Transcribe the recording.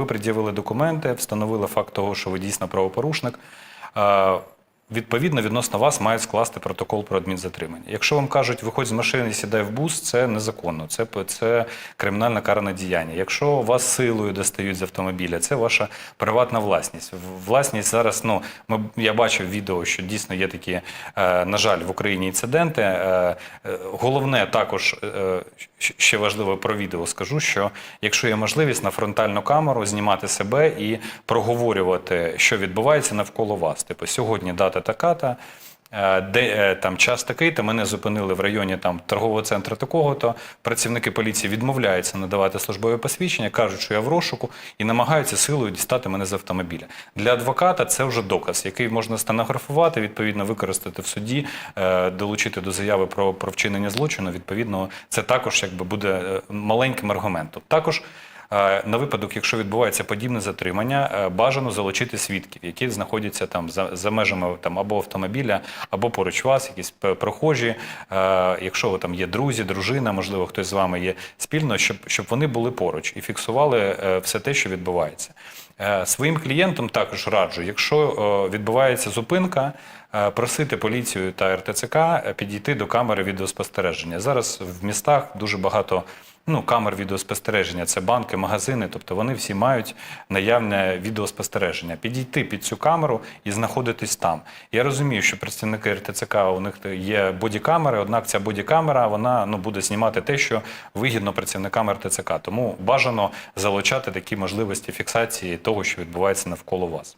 ви пред'явили документи, встановили факт того, що ви дійсно правопорушник. Відповідно, відносно вас мають скласти протокол про адмінзатримання. Якщо вам кажуть, виходь з машини сідай в бус, це незаконно, це, це кримінальне каране діяння. Якщо вас силою достають з автомобіля, це ваша приватна власність. Власність зараз, ну ми я бачив відео, що дійсно є такі, е, на жаль, в Україні інциденти. Е, е, головне також е, ще важливо про відео скажу, що якщо є можливість на фронтальну камеру знімати себе і проговорювати, що відбувається навколо вас. Типу, сьогодні дата така-та. е, Де е, там час такий, то мене зупинили в районі там торгового центру такого, то працівники поліції відмовляються надавати службове посвідчення, кажуть, що я в розшуку, і намагаються силою дістати мене з автомобіля. Для адвоката це вже доказ, який можна стенографувати, відповідно використати в суді, е, долучити до заяви про, про вчинення злочину. Відповідно, це також якби буде маленьким аргументом. Також На випадок, якщо відбувається подібне затримання, е, бажано залучити свідків, які знаходяться там за, за межами там або автомобіля, або поруч вас, якісь прохожі. Е, Якщо там є друзі, дружина, можливо, хтось з вами є спільно, щоб, щоб вони були поруч і фіксували е, все те, що відбувається. Е, Своїм клієнтам також раджу, якщо е, відбувається зупинка, е, просити поліцію та РТЦК е, підійти до камери відеоспостереження. Зараз в містах дуже багато ну, камер відеоспостереження, це банки, магазини, тобто вони всі мають наявне відеоспостереження. Підійти під цю камеру і знаходитись там. Я розумію, що представники РТЦК у них є бодікамери, однак ця бодікамера вона ну, буде знімати те, що вигідно працівникам РТЦК. Тому бажано залучати такі можливості фіксації того, що відбувається навколо вас.